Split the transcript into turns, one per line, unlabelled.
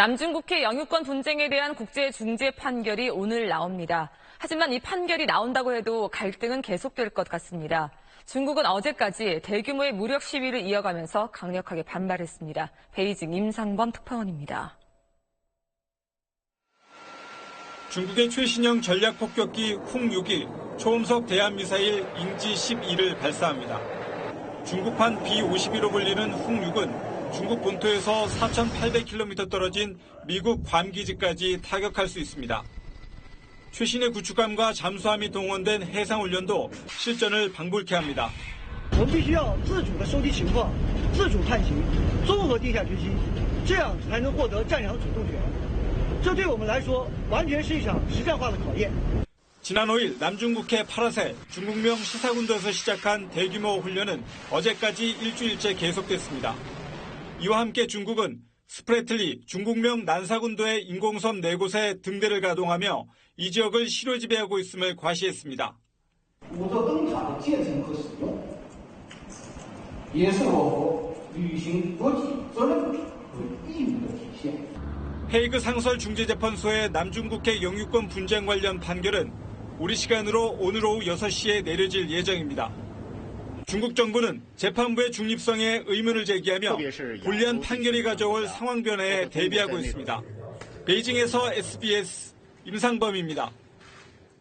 남중국해 영유권 분쟁에 대한 국제 중재 판결이 오늘 나옵니다. 하지만 이 판결이 나온다고 해도 갈등은 계속될 것 같습니다. 중국은 어제까지 대규모의 무력 시위를 이어가면서 강력하게 반발했습니다. 베이징 임상범 특파원입니다.
중국의 최신형 전략폭격기 홍6이 초음속 대한미사일 인지 12를 발사합니다. 중국판 B-52로 불리는 홍6은 중국 본토에서 4,800km 떨어진 미국 괌기지까지 타격할 수 있습니다. 최신의 구축함과 잠수함이 동원된 해상훈련도 실전을 방불케 합니다. 지난 5일 남중국해 파라세 중국명 시사군도에서 시작한 대규모 훈련은 어제까지 일주일째 계속됐습니다. 이와 함께 중국은 스프레틀리 중국명 난사군도의 인공섬 4곳에 등대를 가동하며 이 지역을 실효 지배하고 있음을 과시했습니다. 헤이그 상설 중재재판소의 남중국해 영유권 분쟁 관련 판결은 우리 시간으로 오늘 오후 6시에 내려질 예정입니다. 중국 정부는 재판부의 중립성에 의문을 제기하며 불리한 판결이 가져올 상황 변화에 대비하고 있습니다. 베이징에서 SBS 임상범입니다.